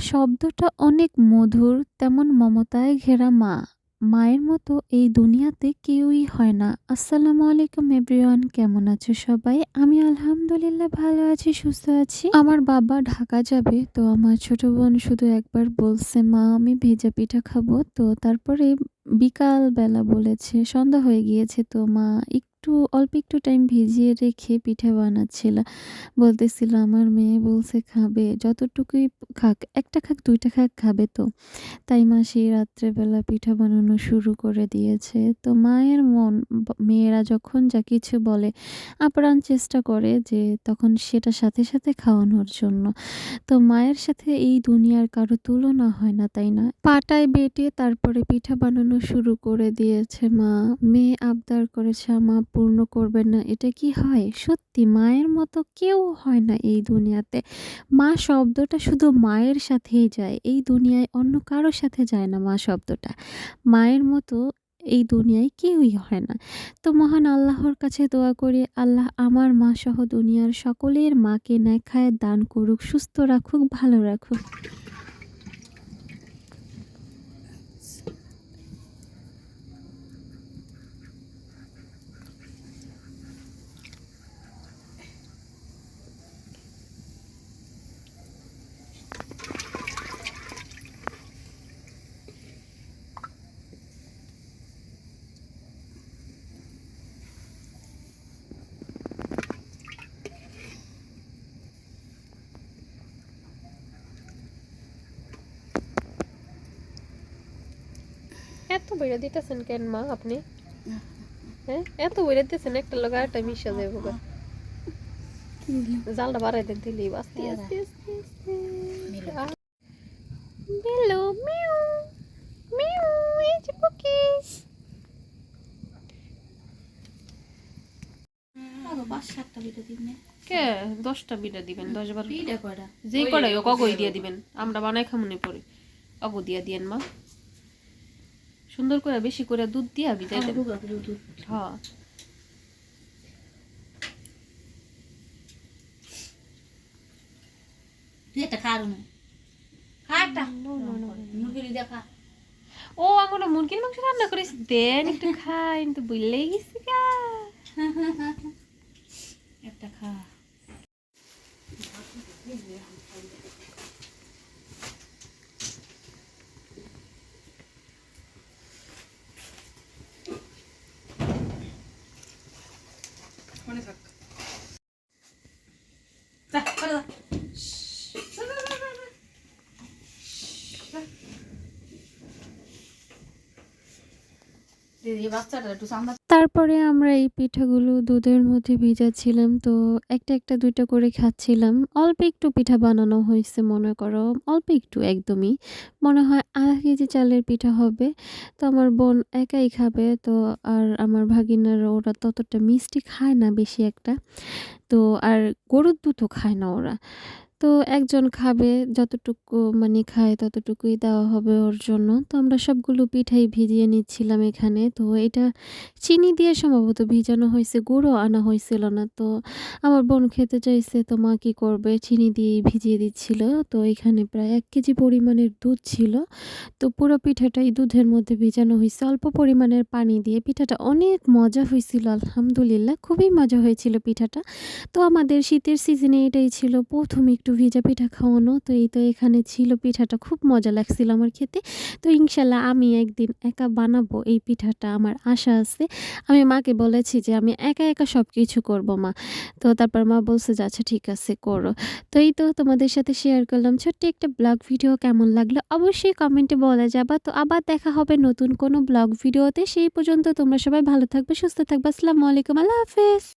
শব্দটা অনেক মধুর, তেমন মমতায় ঘেরা মা। মায়ের মতো এই দুনিয়াতে কেউই হয় না। আসসালামু আলাইকুম এভরিওয়ান কেমন আছো সবাই? আমি আলহামদুলিল্লাহ ভালো আছি, সুস্থ আছি। আমার বাবা ঢাকা যাবে তো আমার ছোট বোন শুধু একবার বলছে মা আমি ভেজা পিঠা খাব তো তারপরে বিকাল বেলা বলেছে সন্ধ্যা হয়ে গিয়েছে তো মা একটু, অল্প একটু টাইম ভিজিয়ে রেখে পিঠা বানাচ্ছিল। বলতেছিল, আমার মেয়ে বলছে খাবে, যতটুকুই খাক, একটা খাক, দুইটা খাক খাবে তো। তাই মা সেই রাত্রেবেলা পিঠা বানানো শুরু করে দিয়েছে। তো মায়ের মন মেয়েরা যখন যা কিছু বলে, আপ্রাণ চেষ্টা করে যে তখন সেটা সাথে সাথে খাওয়ানোর জন্য। তো মায়ের সাথে এই দুনিয়ার কারও তুলনা হয় না, তাই না? পাটায় বেটে তারপরে পিঠা বানানো শুরু করে দিয়েছে মা। মেয়ে আবদার করেছে, মা পূর্ণ করবেন না। এটা কি হয়? সত্যি, মায়ের মতো কেউ হয় না এই দুনিয়াতে। মা শব্দটা শুধু মায়ের সাথেই যায়, এই দুনিয়ায় অন্য কারোর সাথে যায় না মা শব্দটা। মায়ের মতো এই দুনিয়ায় কেউই হয় না। তো মহান আল্লাহর কাছে দোয়া করি, আল্লাহ আমার মা সহ দুনিয়ার সকলের মাকে ন্যাখায় দান করুক, সুস্থ রাখুক, ভালো রাখুক। এত বইরা দিতেছেন কেন মা আপনি? হ্যাঁ? এত বইরা দিতেছেন একটা একটা মিশা যাব গা। জালটা বাড়াই দেন দিলি আস্তে আস্তে আস্তে আস্তে বেলো মিউ মিউ এই যে কে? দশটা দিবেন দশ বার যে কড়াই ও কগই দিয়ে দিবেন। আমরা বানাই খামুনি পরে। অগো দিয়া দিয়েন মা। সুন্দর করে বেশি করে দুধ দিয়া বিদায় দেবেন হ্যাঁ। ও এখন মুরগির মাংস রান্না করিস? দেন একটু খাই তো বুঝলেই গেছি একটা খা। মনে থাক যা, করে যা। যা, যা, যা, যা, যা। দিদি বাচ্চাটা একটু সামনে তারপরে আমরা এই পিঠাগুলো দুধের মধ্যে ভিজাচ্ছিলাম, তো একটা একটা দুইটা করে খাচ্ছিলাম। অল্প একটু পিঠা বানানো হয়েছে, মনে করো। অল্প একটু একদমই। মনে হয় আধা কেজি চালের পিঠা হবে। তো আমার বোন একাই খাবে, তো আর আমার ভাগিনার ওরা ততটা মিষ্টি খায় না বেশি একটা। তো আর গরুর দুধও খায় না ওরা। তো একজন খাবে, যতটুকু মানে খায় ততটুকুই দেওয়া হবে ওর জন্য। তো আমরা সবগুলো পিঠাই ভিজিয়ে নিচ্ছিলাম এখানে। তো এটা চিনি দিয়ে সম্ভবত ভিজানো হয়েছে, গুঁড়ো আনা হয়েছিল না। তো আমার বোন খেতে চাইছে, তো মা কী করবে? চিনি দিয়ে ভিজিয়ে দিচ্ছিল। তো এখানে প্রায় এক কেজি পরিমাণের দুধ ছিল। তো পুরো পিঠাটাই দুধের মধ্যে ভিজানো হয়েছে। অল্প পরিমাণের পানি দিয়ে পিঠাটা অনেক মজা হয়েছিল, আলহামদুলিল্লাহ। খুবই মজা হয়েছিল পিঠাটা। তো আমাদের শীতের সিজনে এটাই ছিল। প্রথম একটু ভিজা পিঠা খাওয়ানো। তো এই তো এখানে ছিল পিঠাটা, খুব মজা লাগছিল আমার খেতে। তো ইনশাল্লাহ আমি একদিন একা বানাবো এই পিঠাটা, আমার আশা আছে। আমি মাকে বলেছি যে আমি একা একা সব কিছু করব মা। তো তারপর মা বলছে যে আচ্ছা ঠিক আছে, করো। তো এই তো তোমাদের সাথে শেয়ার করলাম। ছোট্ট একটা ব্লগ ভিডিও কেমন লাগল অবশ্যই কমেন্টে বলে যাবা। তো আবার দেখা হবে নতুন কোনো ব্লগ ভিডিওতে সেই পর্যন্ত তোমরা সবাই ভালো থাকবে, সুস্থ থাকবে। আসসালামু আলাইকুম, আল্লাহ হাফেজ।